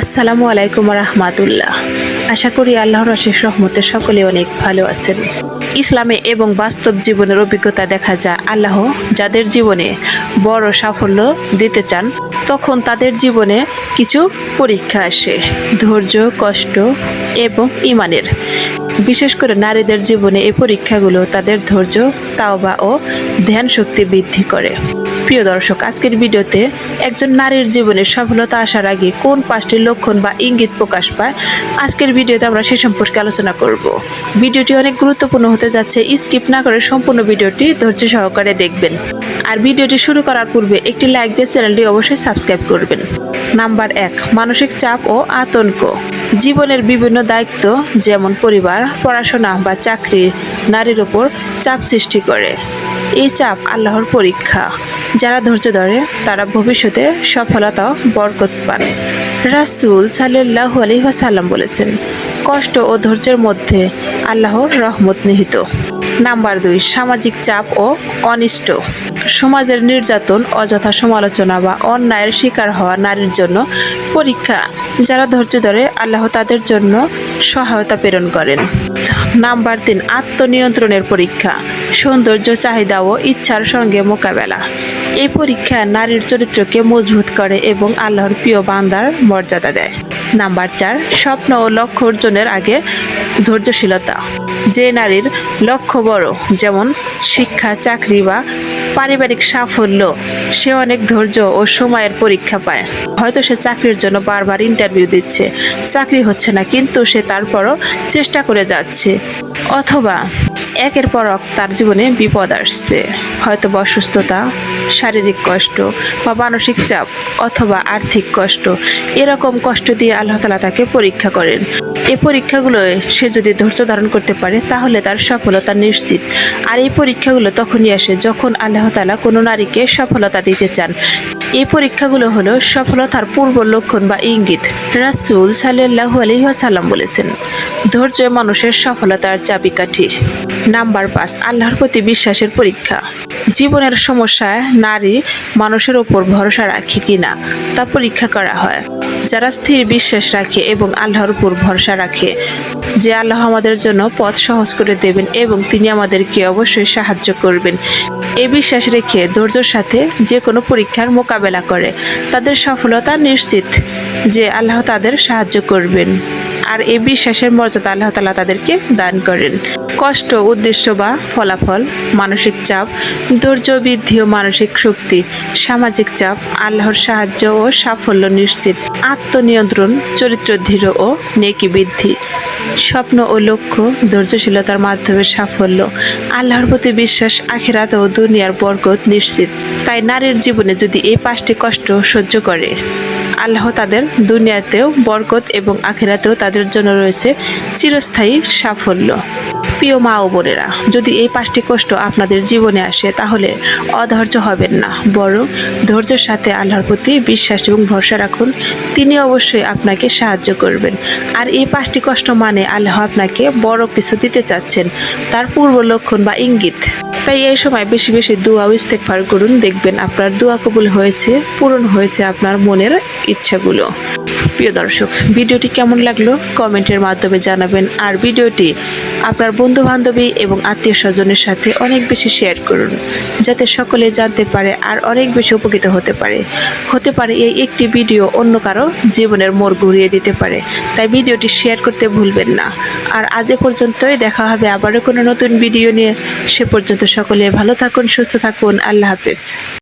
আসসালামু আলাইকুম রহমাতুল্লাহ। আশা করি আল্লাহর অশেষ রহমতে সকলে অনেক ভালো আছেন। ইসলামে এবং বাস্তব জীবনের অভিজ্ঞতা দেখা যায়, আল্লাহ যাদের জীবনে বড় সাফল্য দিতে চান, তখন তাদের জীবনে কিছু পরীক্ষা আসে, ধৈর্য, কষ্ট এবং ইমানের। বিশেষ করে নারীদের জীবনে এই পরীক্ষাগুলো তাদের ধৈর্য, তাওবা ও ধ্যান শক্তি বৃদ্ধি করে। প্রিয় দর্শক, আজকের ভিডিওতে একজন নারীর জীবনে সফলতা আসার আগে কোন পাঁচটি লক্ষণ বা ইঙ্গিত প্রকাশ পায়, আজকের ভিডিওতে আমরা সে সম্পর্কে আলোচনা করব। ভিডিওটি অনেক গুরুত্বপূর্ণ হতে যাচ্ছে, স্কিপ না করে সম্পূর্ণ ভিডিওটি ধৈর্য সহকারে দেখবেন। আর ভিডিওটি শুরু করার পূর্বে একটি লাইক দিয়ে চ্যানেলটি অবশ্যই সাবস্ক্রাইব করবেন। নাম্বার এক, মানসিক চাপ ও আতঙ্ক। জীবনের বিভিন্ন দায়িত্ব, যেমন পরিবার, পড়াশোনা বা চাকরি, নারীর ওপর চাপ সৃষ্টি করে। এই চাপ আল্লাহর পরীক্ষা। যারা ধৈর্য ধরে, তারা ভবিষ্যতে সফলতা বরকত পান রাসুল সাল্লাল্লাহু আলহাসাল্লাম বলেছেন, কষ্ট ও ধৈর্যের মধ্যে আল্লাহর রহমত নিহিত। নাম্বার দুই, সামাজিক চাপ ও অনিষ্ট। সমাজের নির্যাতন, অযথা সমালোচনা বা অন্যায়ের শিকার হওয়া নারীর জন্য পরীক্ষা, যারা ধৈর্য ধরে আল্লাহ তাদের জন্য সহায়তা প্রেরণ করেন। নাম্বার তিন, আত্মনিয়ন্ত্রণের পরীক্ষা, সৌন্দর্য, চাহিদা ও ইচ্ছার সঙ্গে মোকাবেলা। এই পরীক্ষা নারীর চরিত্রকে মজবুত করে এবং আল্লাহর প্রিয় বান্দার মর্যাদা দেয়। নাম্বার চার, স্বপ্ন ও লক্ষ্য অর্জনের আগে ধৈর্যশীলতা। যে নারীর লক্ষ্য বড়, যেমন শিক্ষা, চাকরি বা পারিবারিক সাফল্য, সে অনেক ধৈর্য ও সময়ের পরীক্ষা পায়। হয়তো সে চাকরির জন্য বারবার ইন্টারভিউ দিচ্ছে, চাকরি হচ্ছে না, কিন্তু সে তারপরও চেষ্টা করে যাচ্ছে। অথবা একের পর এক তার জীবনে বিপদ আসছে। হয়তো অসুস্থতা, শারীরিক কষ্ট বা মানসিক চাপ অথবা আর্থিক কষ্ট, এরকম কষ্ট দিয়ে আল্লাহ তালা তাকে পরীক্ষা করেন। এই পরীক্ষাগুলোয় সে যদি ধৈর্য ধারণ করতে পারে, তাহলে তার সফলতা নিশ্চিত। আর এই পরীক্ষাগুলো তখনই আসে যখন আল্লাহ তালা কোনো নারীকে সফলতা দিতে চান। এই পরীক্ষাগুলো হলো সফলতার পূর্ব লক্ষণ বা ইঙ্গিত। রাসুল সাল্লাল্লাহু আলাইহি ওয়াসাল্লাম বলেছেন, ধৈর্য মানুষের সফলতার চাবিকাঠি। নাম্বার পাঁচ, আল্লাহর প্রতি বিশ্বাসের পরীক্ষা। জীবনের সমস্যায় নারী মানুষের ওপর ভরসা রাখে কিনা তা পরীক্ষা করা হয়। যারা স্থির বিশ্বাস রাখে এবং আল্লাহর উপর ভরসা রাখে, যে আল্লাহ আমাদের জন্য পথ সহজ করে দেবেন এবং তিনি আমাদেরকে অবশ্যই সাহায্য করবেন। এ বিশ্বাস রেখে ধৈর্যের সাথে যে কোনো পরীক্ষার মোকাবেলা করে। তাদের সফলতা নিশ্চিত যে আল্লাহ তাদের সাহায্য করবেন। আর এই বিশ্বাসের মর্যাদা আল্লাহ তালা তাদেরকে দান করেন। কষ্ট, উদ্দেশ্য বা ফলাফল, মানসিক চাপ, ধৈর্য, বৃদ্ধি ও মানসিক শক্তি, সামাজিক চাপ, আল্লাহর সাহায্য ও সাফল্য নিশ্চিত, আত্মনিয়ন্ত্রণ, চরিত্র ধীর ও নেকি বৃদ্ধি, স্বপ্ন ও লক্ষ্য, ধৈর্যশীলতার মাধ্যমে সাফল্য, আল্লাহর প্রতি বিশ্বাস, আখেরাত ও দুনিয়ার বরকত নিশ্চিত। তাই নারীর জীবনে যদি এই পাঁচটি কষ্ট সহ্য করে আল্লাহ তাদের দুনিয়াতেও বরকত এবং আখেরাতেও তাদের জন্য রয়েছে চিরস্থায়ী সাফল্য। প্রিয় মা ও বোনেরা, যদি এই পাঁচটি কষ্ট আপনাদের জীবনে আসে, তাহলে অধৈর্য হবেন না। বরং ধৈর্যের সাথে আল্লাহর প্রতি বিশ্বাস এবং ভরসা রাখুন। তিনি অবশ্যই আপনাকে সাহায্য করবেন। আর এই পাঁচটি কষ্ট মানে আল্লাহ আপনাকে বড় কিছু দিতে চাচ্ছেন। তার পূর্ব লক্ষণ বা ইঙ্গিত। তাই এই সময় বেশি বেশি দোয়া ও ইস্তেকফার করুন। দেখবেন আপনার দোয়া কবুল হয়েছে, পূরণ হয়েছে আপনার মনের ইচ্ছাগুলো। প্রিয় দর্শক, ভিডিওটি কেমন লাগল? কমেন্টের মাধ্যমে জানাবেন আর ভিডিওটি আপনার বন্ধু বান্ধবী এবং আত্মীয় স্বজনের সাথে অনেক বেশি শেয়ার করুন, যাতে সকলে জানতে পারে আর অনেক বেশি উপকৃত হতে পারে। হতে পারে এই একটি ভিডিও অন্য কারও জীবনের মোড় ঘুরিয়ে দিতে পারে, তাই ভিডিওটি শেয়ার করতে ভুলবেন না। আর আজ এ পর্যন্তই, দেখা হবে আবারও কোনো নতুন ভিডিও নিয়ে। সে পর্যন্ত সকলে ভালো থাকুন, সুস্থ থাকুন, আল্লাহ হাফেজ।